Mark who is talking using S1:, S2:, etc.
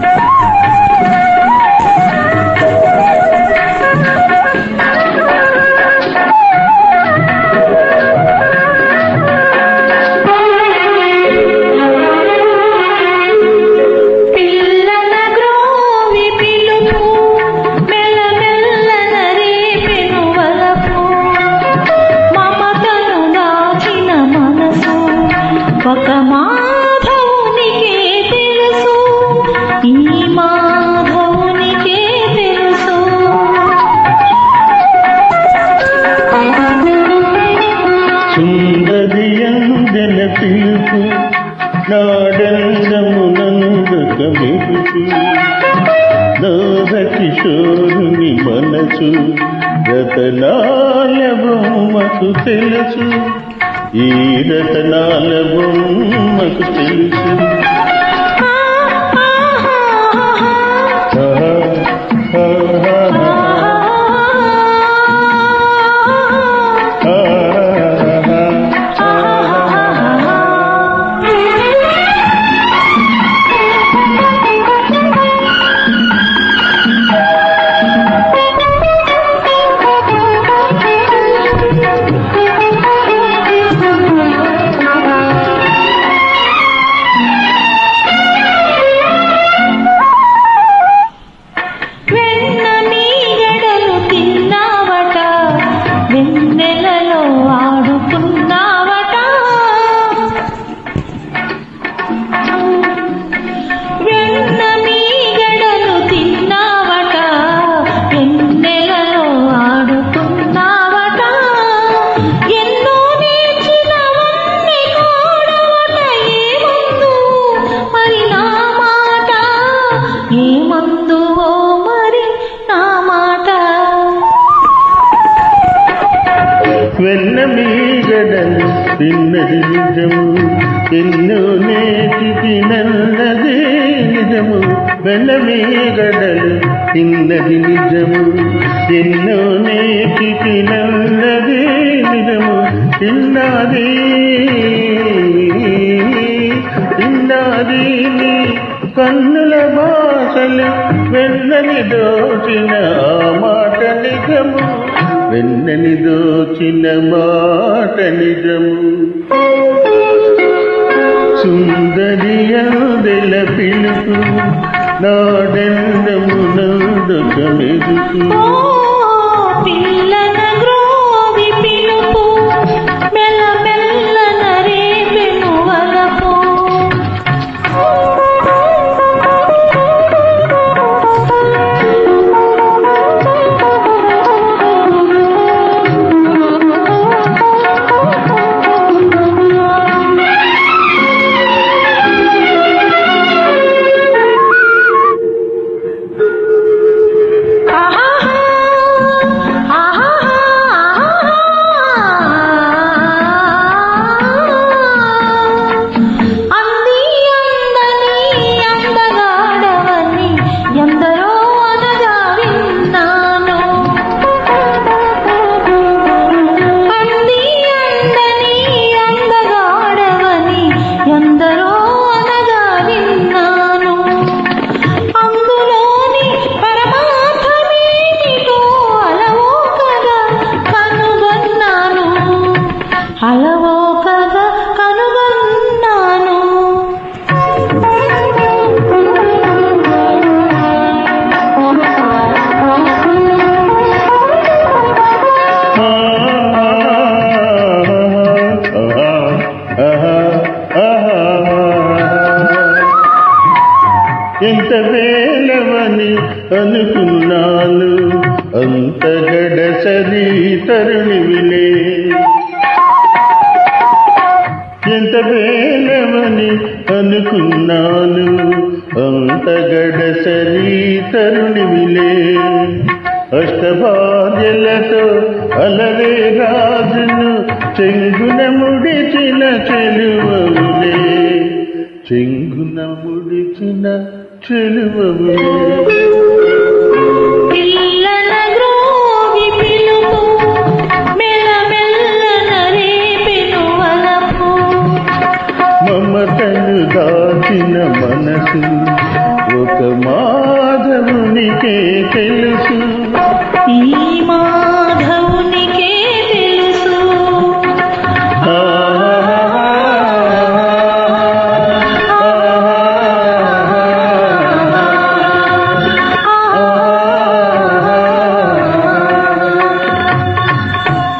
S1: Woo!
S2: సుందరి అందెల పిలుపు నాడందము నందుక మెరుపు నాద కిషోరుని మనసు రతనాల బొమ్మకు తెలుసు. ఈ రతనాల బొమ్మకు తెలుసు.
S1: ఏమందు ఓ మరి నా మాట.
S2: వెన్న మీగడలు తిన్నది నిజము ఎన్నో నేటి నన్నదే నిజము. వెన్న మీగడలు తిన్నది నిజము ఎన్నో నేటి నన్నదే నిజము. తిన్నది తిన్నది కన్నుల బా భాషలు వెన్నని దోచిన మాట నిజము. వెన్నని దోచిన మాట నిజము. సుందరి అందెల పిలుపు నాడెండము నందుక మెరుపు. పిల్ల ఎంత వేలవని అనుకున్నాను అంత గడసరి తరుణివిలే ఎంత వేలవని అనుకున్నాను అంత గడసరి తరుణివిలే అష్టభార్యలతో అలవే రాజును చెంగున ముడిచిన చెలువలే చెంగున ముడిచిన
S1: వలపు
S2: మమతను దాచిన మనసు ఒక మాధవునికే తెలుసు.